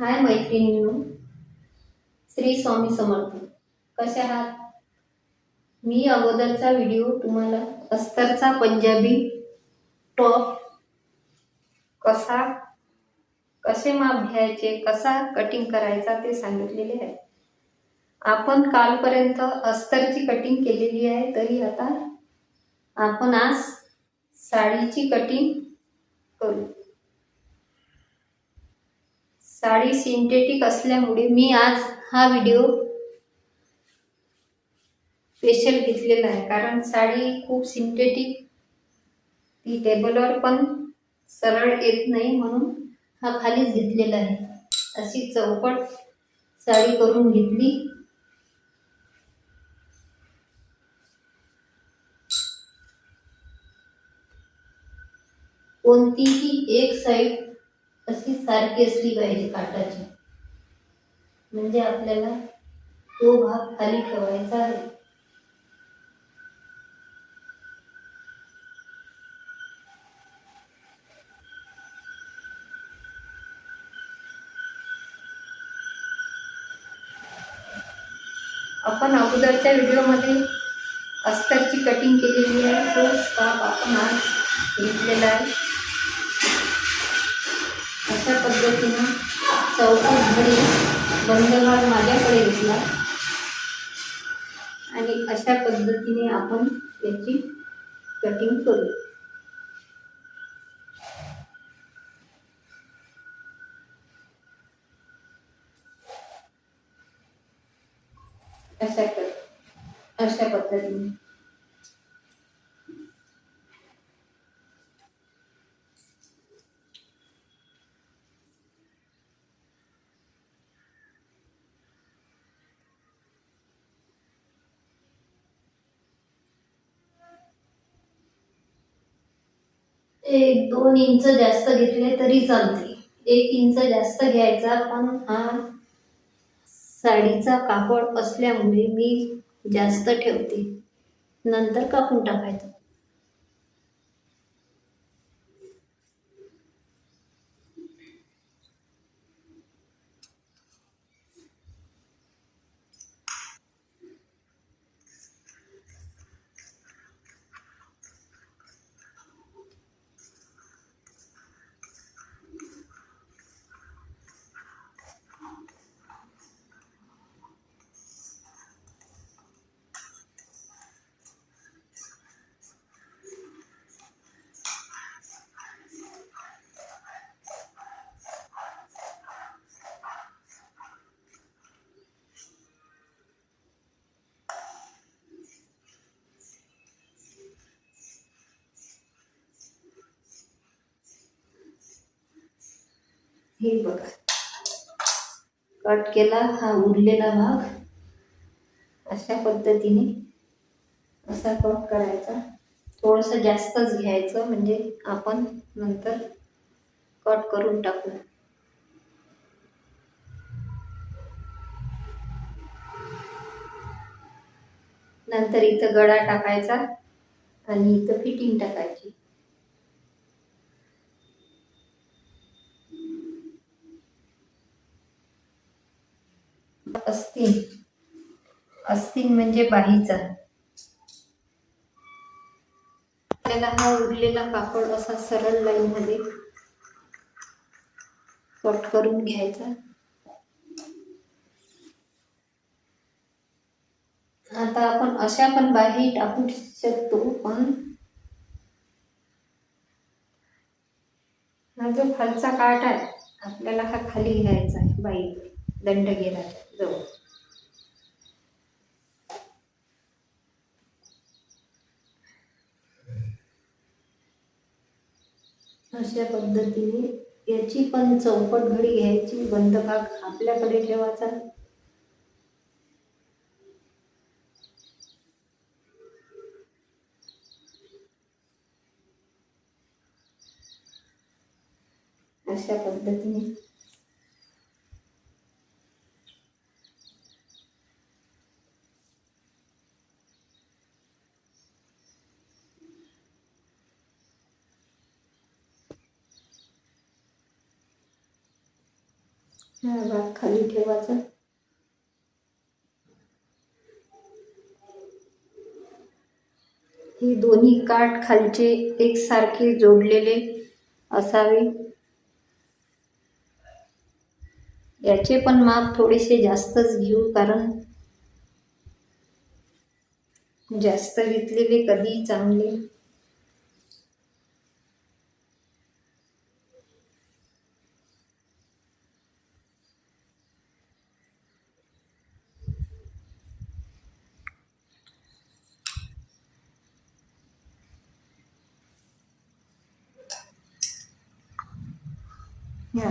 हाय मैत्रिणींनो श्री स्वामी समर्थ. कसे आहात? मी अगोदरचा व्हिडिओ तुम्हाला अस्तरचा पंजाबी टॉप कसा कसे माप घ्यायचे कसा कटिंग करायचा ते सांगितलेले आहे. आपण कालपर्यंत अस्तरची कटिंग केलेली आहे तरी आता आपण आज साडीची कटिंग करू. साडी सिंथेटिक असल्यामुळे मी आज हा व्हिडिओ स्पेशल घेतलेला आहे. कारण साडी खूप सिंथेटिक ती टेबलवर पण सरळ येत नाही म्हणून हा खालीच घेतलेला आहे. अशी चौपट साडी करून घेतली. कोणतीही एक साईड अशी सारखी असली पाहिजे काटाची म्हणजे आपल्याला तो भाग खाली ठेवायचा आहे. आपण अगोदरच्या व्हिडिओमध्ये अस्तरची कटिंग केलेली आहे. तो स्काप आपण आज घेतलेला आहे. अशा पद्धतीनं चौकट घडी बंदभाग माझ्याकडे घेतला. आणि अशा पद्धतीने आपण याची कटिंग करू. अशा अशा पद्धतीने. एक दोन इंच जास्त घेतले तरी चालते. एक इंच जास्त घ्यायचा पण हा साडीचा कापड असल्यामुळे मी जास्त ठेवते. नंतर कापून टाकायचं. हे बघा. कट केला हा उरलेला भाग. अशा पद्धतीने असा कट करायचा. थोडंसं जास्तच घ्यायचं म्हणजे आपण नंतर कट करून टाकू. नंतर इथं गळा टाकायचा आणि इथं फिटिंग टाकायची. अस्तीन म्हणजे बाहीचा. आपल्याला हा उरलेला कापड असा सरळ लाईन मध्ये कट करून घ्यायचा. आता आपण अशा पण बाही टाकू शकतो पण हा जो खालचा काठ आहे आपल्याला हा खाली घ्यायचा आहे बाई. दंड गेला जवळ अशा पद्धतीने याची पण चौपट घडी घ्यायची बंद भाग आपल्याकडे ठेवायचा. अशा पद्धतीने. भात भाग खाली ठेवायचा. हे दोन्ही काठ खालचे एकसारखे जोडलेले असावे. याचे पण माप थोडेसे जास्तच घेऊ कारण जास्त घेतलेले कधी चांगले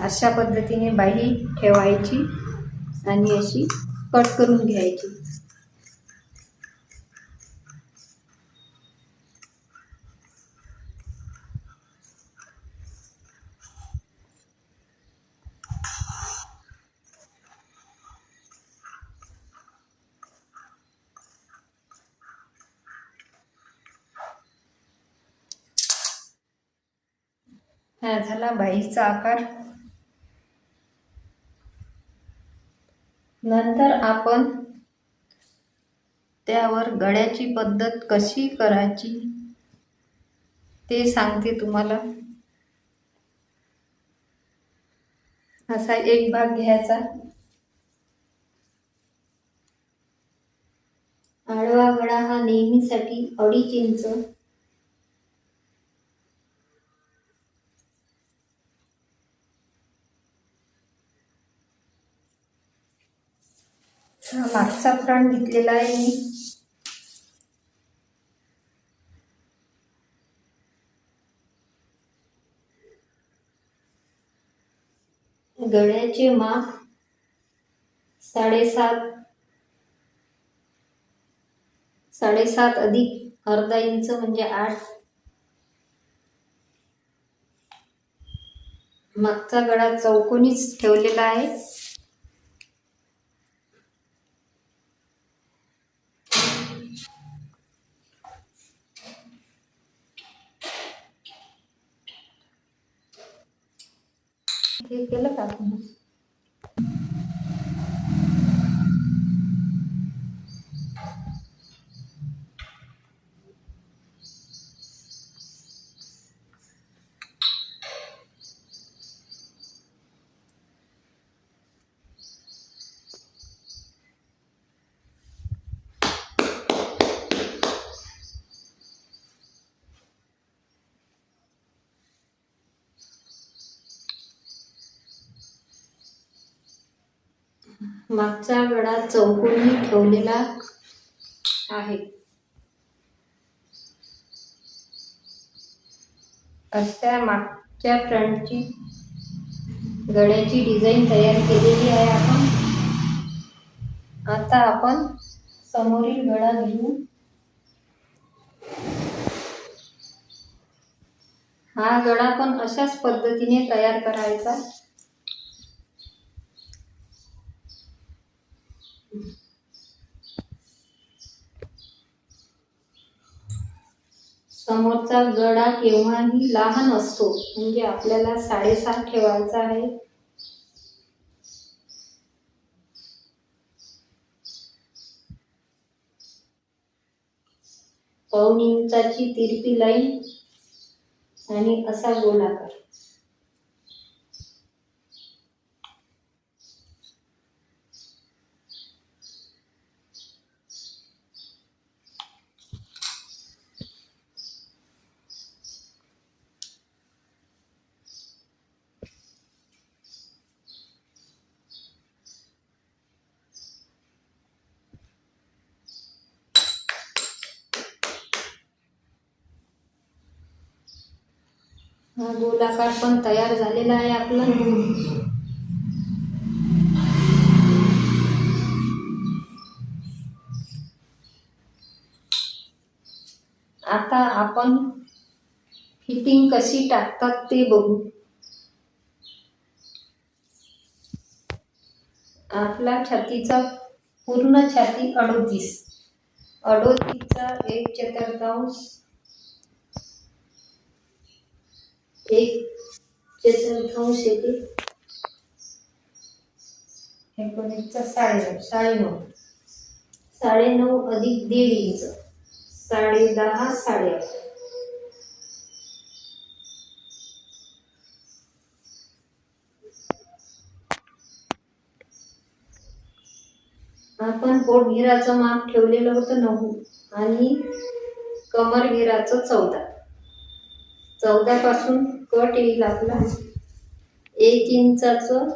अशा पद्धतीने बाही ठेवायची आणि अशी कट करून घ्यायची. हा झाला बाईचा आकार. नंतर आपण त्यावर गळ्याची पद्धत कशी करायची ते सांगते तुम्हाला. असा एक भाग घ्यायचा. आडवा गळा हा नेहमीसाठी अडीच इंच मागचा फ्रंट घेतलेला आहे मी. गळ्याचे माप साडेसात साडेसात अधिक अर्धा इंच म्हणजे आठ. मागचा गळा चौकोनीच ठेवलेला आहे. हे केलं का आपण मागचा गळा चौकोनी ठेवलेला आहे. अशा मागच्या फ्रंटची गळ्याची डिझाईन तयार केलेली आहे आपण. आता आपण समोरील गळा घेऊ. हा गळा पण अशाच पद्धतीने तयार करायचा. समोरचा गडा केव्हाही लहान असतो म्हणजे आपल्याला साडेसात ठेवायचा आहे. पाऊण इंचाची तिरपी लाईन आणि असा गोलाकार. हा गोलाकार पण तयार झालेला आहे आपला. आता आपण फिटिंग कशी टाकतात ते बघू. आपला छातीचा पूर्ण छाती अडोतीस. अडोतीसचा एक चतुर्थांश एक चतुर्थांश येते एकोणीसचा साडेनऊ साडेनऊ साडेनऊ अधिक दीड इंच. साडे दहा साडे अकरा. आपण पोटघिराचं माप ठेवलेलं होतं नऊ आणि कमरघिराचं चौदा. चौदा पासून कट येईल आपला. एक इंचाचं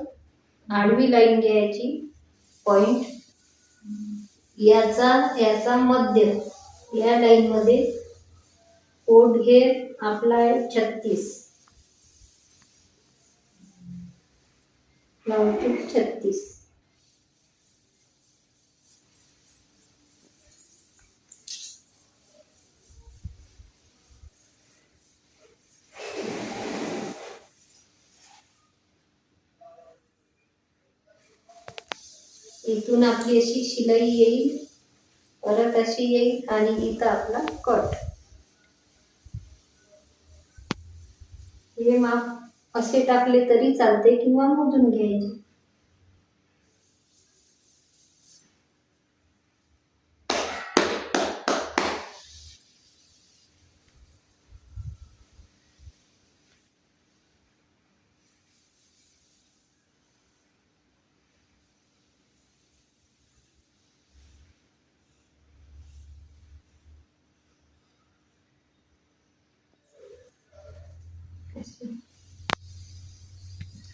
आडवी लाईन घ्यायची पॉईंट याचा याचा मध्य या लाईनमध्ये कोट घे घेर आपला आहे छत्तीस. नऊ छत्तीस. इथून आपली अशी शिलाई येईल परत अशी येईल आणि इथं आपला कट हे माप असे टाकले तरी चालते किंवा मोजून घ्यायचे.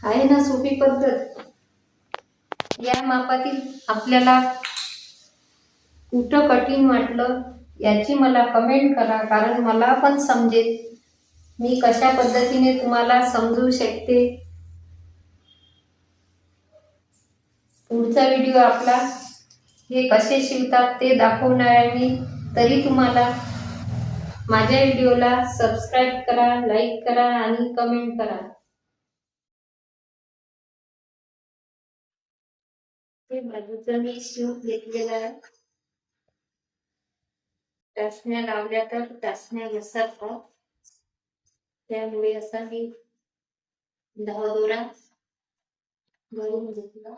आहे ना सोपी पद्धत. या मापातील आपल्याला कुठं कठीण वाटलं याची मला कमेंट करा कारण मला पण समजेल. मी कशा पद्धतीने तुम्हाला समजू शकते? पुढचा व्हिडिओ आपला. हे कसे शिवतात ते दाखवणार आहे मी. तरी तुम्हाला माझ्या व्हिडिओला सबस्क्राईब करा लाईक करा आणि कमेंट करा. बाजूचा मी शिव घेतलेला आहे. टाचण्या लावल्या तर टाचण्या घसरतात. त्यामुळे असा मी धावदोरा भरून घेतला.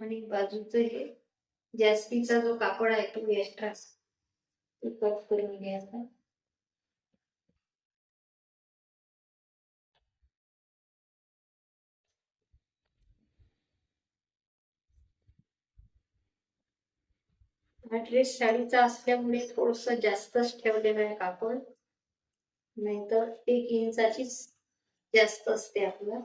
आणि बाजूचं हे जास्तीचा जो कापड आहे तो एक्स्ट्रा ते कट करून घ्यायचा हा ड्रेस साडीचा असल्यामुळे थोडस जास्तच ठेवलेलं आहे कापड. नाहीतर एक इंचाचीच जास्त असते आपलं.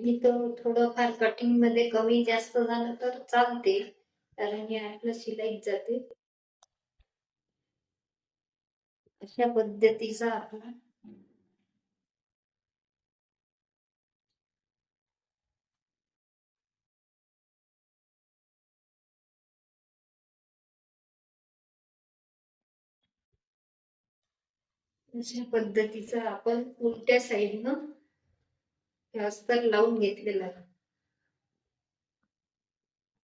मी तर थोडंफार कटिंगमध्ये कमी जास्त झालं तर चालते. कारण हे आपलं शिलाईत जाते. अशा पद्धतीचा आपला अशा पद्धतीचा आपण उलट्या साईडनं हे अस्तर लावून घेतलेलं आहे.